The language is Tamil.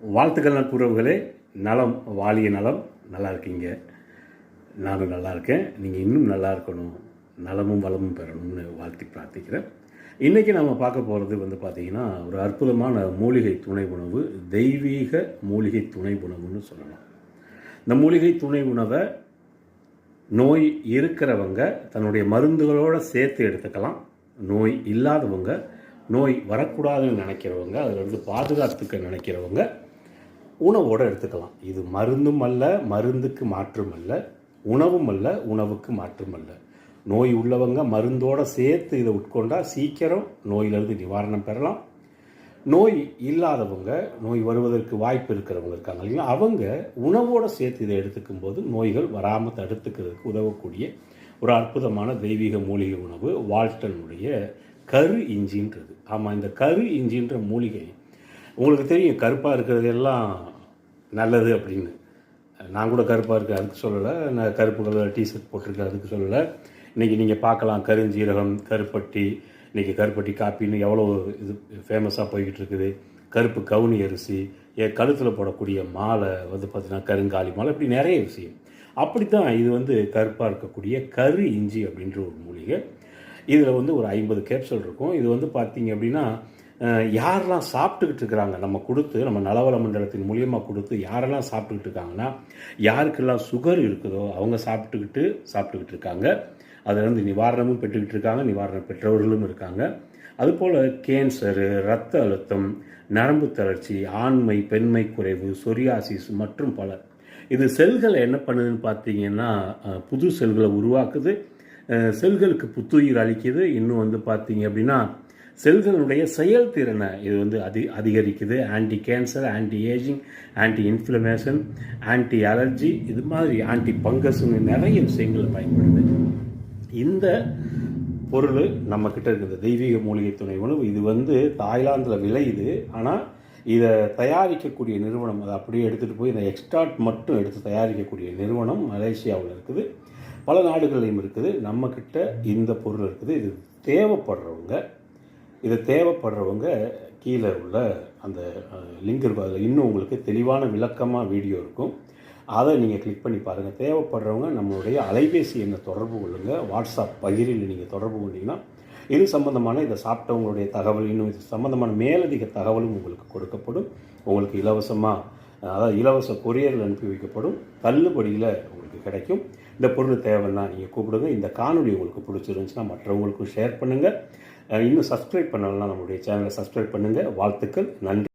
வாழ்த்துக்கள் நட்புறவுகளே. நலம் வாலிய நலம். நல்லா இருக்கீங்க நானும் நல்லா இருக்கேன் நீங்கள் இன்னும் நல்லா இருக்கணும் நலமும் வளமும் பெறணும்னு வாழ்த்தி பிரார்த்திக்கிறேன். இன்றைக்கி நம்ம பார்க்க போகிறது வந்து பார்த்திங்கன்னா ஒரு அற்புதமான மூலிகை துணை உணவு தெய்வீக மூலிகை துணை உணவுன்னு சொல்லலாம். இந்த மூலிகை துணை உணவை நோய் இருக்கிறவங்க தன்னுடைய மருந்துகளோடு சேர்த்து எடுத்துக்கலாம். நோய் இல்லாதவங்க நோய் வரக்கூடாதுன்னு நினைக்கிறவங்க அதிலிருந்து பாதுகாத்துக்க நினைக்கிறவங்க உணவோடு எடுத்துக்கலாம். இது மருந்தும் அல்ல மருந்துக்கு மாற்றும் அல்ல உணவும் அல்ல உணவுக்கு மாற்றும் அல்ல. நோய் உள்ளவங்க மருந்தோடு சேர்த்து இதை உட்கொண்டால் சீக்கிரம் நோயிலிருந்து நிவாரணம் பெறலாம். நோய் இல்லாதவங்க நோய் வருவதற்கு வாய்ப்பு இருக்கிறவங்க இருக்காங்க இல்லைங்களா? அவங்க உணவோடு சேர்த்து இதை எடுத்துக்கும் போது நோய்கள் வராமல் தடுத்துக்கிறதுக்கு உதவக்கூடிய ஒரு அற்புதமான தெய்வீக மூலிகை உணவு வால்டனுடைய கரு இஞ்சின்றது. ஆமாம் இந்த கரு இஞ்சின்ற மூலிகை. உங்களுக்கு தெரியும் கருப்பாக இருக்கிறது எல்லாம் நல்லது அப்படின்னு. நான் கூட கருப்பாக இருக்கேன் அதுக்கு சொல்லலை. நான் கருப்பு கலர் டிஷர்ட் போட்டிருக்கேன் அதுக்கு சொல்லலை. இன்றைக்கி நீங்கள் பார்க்கலாம் கருஞ்சீரகம் கருப்பட்டி. இன்றைக்கி கருப்பட்டி காப்பின்னு எவ்வளோ இது ஃபேமஸாக போய்கிட்டு இருக்குது. கருப்பு கவுனி அரிசி என் கழுத்தில் போடக்கூடிய மாலை வந்து பார்த்திங்கன்னா கருங்காலி மாலை இப்படி நிறைய விஷயம். அப்படித்தான் இது வந்து கருப்பாக இருக்கக்கூடிய கரு இஞ்சி அப்படின்ற ஒரு மூலிகை. இதில் வந்து ஒரு ஐம்பது கேப்சல் இருக்கும். இது வந்து பார்த்தீங்க அப்படின்னா யாரெல்லாம் சாப்பிட்டுக்கிட்டு இருக்கிறாங்க நம்ம கொடுத்து நம்ம நலவள மண்டலத்தின் மூலியமாக கொடுத்து யாரெல்லாம் சாப்பிட்டுக்கிட்டு இருக்காங்கன்னா யாருக்கெல்லாம் சுகர் இருக்குதோ அவங்க சாப்பிட்டுக்கிட்டு சாப்பிட்டுக்கிட்டு இருக்காங்க. அதிலிருந்து நிவாரணமும் பெற்றுக்கிட்டு இருக்காங்க நிவாரணம் பெற்றவர்களும் இருக்காங்க. அதுபோல் கேன்சரு இரத்த அழுத்தம் நரம்பு தளர்ச்சி ஆண்மை பெண்மை குறைவு சொரியாசிஸ் மற்றும் பல. இது செல்களை என்ன பண்ணுதுன்னு பார்த்தீங்கன்னா புது செல்களை உருவாக்குது. செல்களுக்கு புத்துயிர் அளிக்குது. இன்னும் வந்து பார்த்தீங்க அப்படின்னா செல்களுடைய செயல்திறனை இது வந்து அதி அதிகரிக்குது. Anti cancer anti ageing anti inflammation anti allergy இது மாதிரி ஆன்டி பங்கஸ்னு நிறைய விஷயங்கள் பயன்படுது. இந்த பொருள் நம்மக்கிட்ட இருக்குது. தெய்வீக மூலிகை துணை உணவு. இது வந்து தாய்லாந்தில் விளையுது. ஆனால் இதை தயாரிக்கக்கூடிய நிறுவனம் அதை அப்படியே எடுத்துகிட்டு போய் இந்த எக்ஸ்ட்ராக்ட் மட்டும் எடுத்து தயாரிக்கக்கூடிய நிறுவனம் மலேசியாவில் இருக்குது. பல நாடுகள்லையும் இருக்குது. நம்மக்கிட்ட இந்த பொருள் இருக்குது. இது தேவைப்படுறவங்க இது தேவைப்படுறவங்க கீழே உள்ள அந்த லிங்க் இருக்கும். அதில் இன்னும் உங்களுக்கு தெளிவான விளக்கமாக வீடியோ இருக்கும். அதை நீங்கள் கிளிக் பண்ணி பாருங்கள் தேவைப்படுறவங்க நம்மளுடைய அலைபேசி எண்ணை தொடர்பு கொள்ளுங்கள் வாட்ஸ்அப் பகிரில் நீங்கள் தொடர்பு கொண்டீங்கன்னா இது சம்பந்தமான இதை சாப்பிட்டவங்களுடைய தகவல் இன்னும் இது சம்பந்தமான மேலதிக தகவலும் உங்களுக்கு கொடுக்கப்படும். உங்களுக்கு இலவசமாக அதாவது இலவச கொரியரில் அனுப்பி வைக்கப்படும் தள்ளுபடியில் உங்களுக்கு கிடைக்கும். இந்த பொருள் தேவைன்னா நீங்கள் கூப்பிடுங்க. இந்த காணொலி உங்களுக்கு பிடிச்சிருந்துச்சுன்னா மற்றவங்களுக்கும் ஷேர் பண்ணுங்கள் இன்னும் சப்ஸ்கிரைப் பண்ணலாம் நம்மளுடைய சேனலை சப்ஸ்கிரைப் பண்ணுங்கள் வாழ்த்துக்கள். நன்றி.